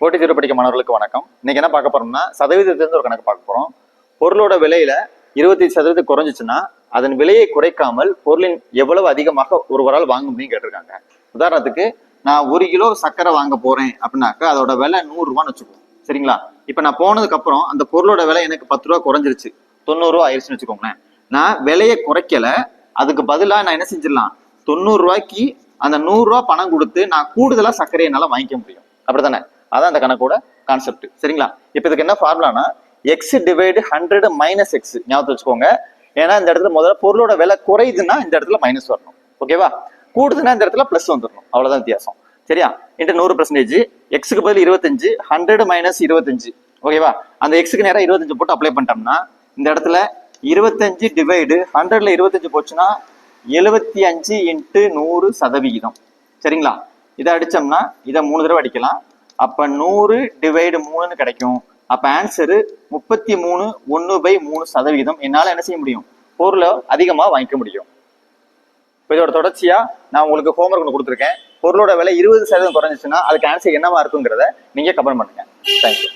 போட்டி தேர்வு படிக்க மாணவர்களுக்கு வணக்கம். இன்னைக்கு என்ன பார்க்க போறோம்னா சதவீதத்திலிருந்து ஒரு கணக்கு பார்க்க போறோம். பொருளோட விலையில இருபத்தி சதவீதம் குறைஞ்சிச்சுன்னா அதன் விலையை குறைக்காமல் பொருளின் எவ்வளவு அதிகமாக ஒருவரால் வாங்க முடியும் கேட்டிருக்காங்க. உதாரணத்துக்கு நான் ஒரு கிலோ சர்க்கரை வாங்க போறேன் அப்படின்னாக்கா அதோட விலை நூறு ரூபான்னு வச்சுக்கோங்க. சரிங்களா? இப்ப நான் போனதுக்கு அப்புறம் அந்த பொருளோட விலை எனக்கு பத்து ரூபா குறைஞ்சிருச்சு. தொண்ணூறு ரூபா ஆயிடுச்சுன்னு வச்சுக்கோங்களேன். நான் விலையை குறைக்கல. அதுக்கு பதிலாக நான் என்ன செஞ்சிடலாம்? தொண்ணூறு ரூபாய்க்கு அந்த நூறு பணம் கொடுத்து நான் கூடுதலா சர்க்கரையை வாங்கிக்க முடியும். அப்படிதானே அதான் அந்த கணக்கோட கான்செப்ட் சரிங்களா? இப்போ இதுக்கு என்ன ஃபார்முலானா X divide hundred minus X ஞாபகத்தை வச்சுக்கோங்க. ஏன்னா இந்த இடத்துல முதல்ல பொருளோட விலை குறையுதுன்னா இந்த இடத்துல மைனஸ் வரணும். ஓகேவா கூடுதுன்னா இந்த இடத்துல பிளஸ் வந்துடணும் அவ்வளவுதான் வித்தியாசம். சரியா? இன்ட்டு நூறு பர்சன்டேஜ் எக்ஸுக்கு பதில் இருபத்தஞ்சு ஹண்ட்ரட் மைனஸ் இருபத்தஞ்சு. ஓகேவா அந்த எக்ஸுக்கு நேரம் இருபத்தஞ்சு போட்டு அப்ளை பண்ணிட்டோம்னா இந்த இடத்துல இருபத்தஞ்சு டிவைடு ஹண்ட்ரட்ல இருபத்தஞ்சு போச்சுன்னா எழுபத்தி அஞ்சு இன்ட்டு நூறு சதவிகிதம். சரிங்களா? இதை அடிச்சோம்னா இதை மூணு தடவை அடிக்கலாம். அப்ப நூறு டிவைடு மூணுன்னு கிடைக்கும். அப்ப ஆன்சரு முப்பத்தி மூணு ஒன்று பை மூணு சதவிகிதம். என்னால என்ன செய்ய முடியும்? பொருளை அதிகமா வாங்கிக்க முடியும். இப்போ இதோட தொடர்ச்சியா நான் உங்களுக்கு ஹோம்ஒர்க் ஒன்று கொடுத்துருக்கேன். பொருளோட விலை இருபது சதவீதம் குறைஞ்சிச்சுன்னா அதுக்கு ஆன்சர் என்னவா இருக்குங்கிறத நீங்க கமெண்ட் பண்ணுங்க. தேங்க்யூ